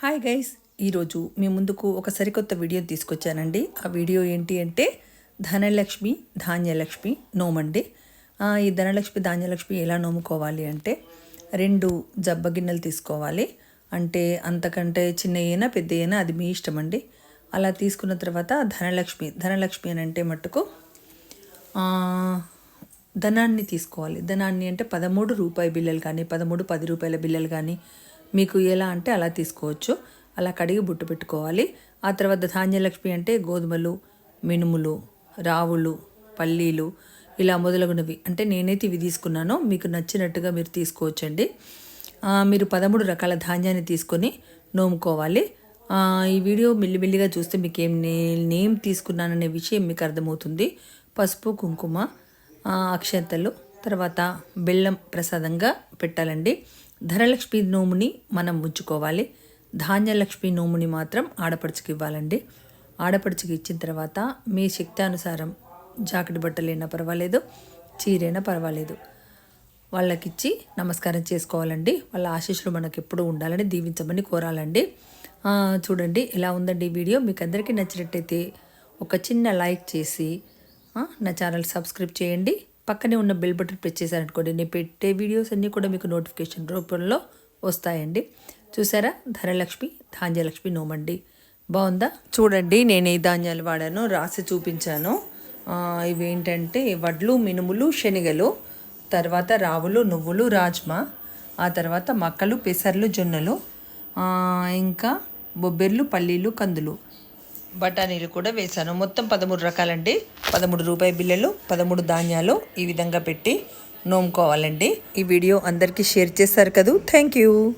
Hi guys ఈరోజు మీ ముందుకు ఒక సరికొత్త వీడియో తీసుకొచ్చానండి. ఆ వీడియో ఏంటి అంటే ధనలక్ష్మి ధాన్యలక్ష్మి నోమండి. ఈ ధనలక్ష్మి ధాన్యలక్ష్మి ఎలా నోముకోవాలి అంటే రెండు జబ్బ గిన్నెలు తీసుకోవాలి. అంటే అంతకంటే చిన్న అయినా పెద్ద అయినా అది మీ ఇష్టం అండి అలా తీసుకున్న తర్వాత ధనలక్ష్మి ధనలక్ష్మి అని అంటే మట్టుకు ధనాన్ని తీసుకోవాలి. ధనాన్ని అంటే పదమూడు రూపాయి బిల్లలు కానీ పదమూడు పది రూపాయల బిల్లలు కానీ మీకు ఎలా అంటే అలా తీసుకోవచ్చు. అలా కడిగి బుట్టు పెట్టుకోవాలి. ఆ తర్వాత ధాన్యలక్ష్మి అంటే గోధుమలు మినుములు రావులు పల్లీలు ఇలా మొదలగునవి. అంటే నేనైతే ఇవి తీసుకున్నానో. మీకు నచ్చినట్టుగా మీరు తీసుకోవచ్చండి. మీరు పదమూడు రకాల ధాన్యాన్ని తీసుకొని నోముకోవాలి. ఈ వీడియో మెల్లిమెల్లిగా చూస్తే మీకు ఏం నే నేమ్ తీసుకున్నాననే విషయం మీకు అర్థమవుతుంది. పసుపు కుంకుమ అక్షంతలు తర్వాత బెల్లం ప్రసాదంగా పెట్టాలండి. ధనలక్ష్మి నోముని మనం ఉంచుకోవాలి ధాన్యలక్ష్మి నోముని మాత్రం ఆడపడుచుకి ఇవ్వాలండి. ఆడపడుచుకి ఇచ్చిన తర్వాత మీ శక్తి అనుసారం జాకెట్ బట్టలైనా పర్వాలేదు చీరైనా పర్వాలేదు. వాళ్ళకిచ్చి నమస్కారం చేసుకోవాలండి. వాళ్ళ ఆశీస్సులు మనకు ఎప్పుడూ ఉండాలని దీవించమని కోరాలండి. చూడండి ఎలా ఉందండి ఈ వీడియో. మీకు అందరికీ నచ్చినట్టయితే ఒక చిన్న లైక్ చేసి నా ఛానల్ సబ్స్క్రైబ్ చేయండి. పక్కనే ఉన్న బెల్ బటన్ ప్రెస్ చేశారనుకోండి నేను పెట్టే వీడియోస్ అన్నీ కూడా మీకు నోటిఫికేషన్ రూపంలో వస్తాయండి. చూసారా? ధనలక్ష్మి ధాన్యలక్ష్మి నోమండి. బాగుందా? చూడండి నేను ఈ ధాన్యాలు వాడాను రాసి చూపించాను. ఇవేంటంటే వడ్లు మినుములు శనగలు తర్వాత రావులు నువ్వులు రాజ్మా ఆ తర్వాత మక్కలు పెసర్లు జొన్నలు ఇంకా బొబ్బెర్లు పల్లీలు కందులు. బఠానీలు కూడా వేశాను. మొత్తం పదమూడు రకాలండి. పదమూడు రూపాయి బిళ్ళలు పదమూడు ధాన్యాలు ఈ విధంగా పెట్టి నోముకోవాలండి. ఈ వీడియో అందరికీ షేర్ చేస్తారు కదూ. Thank you.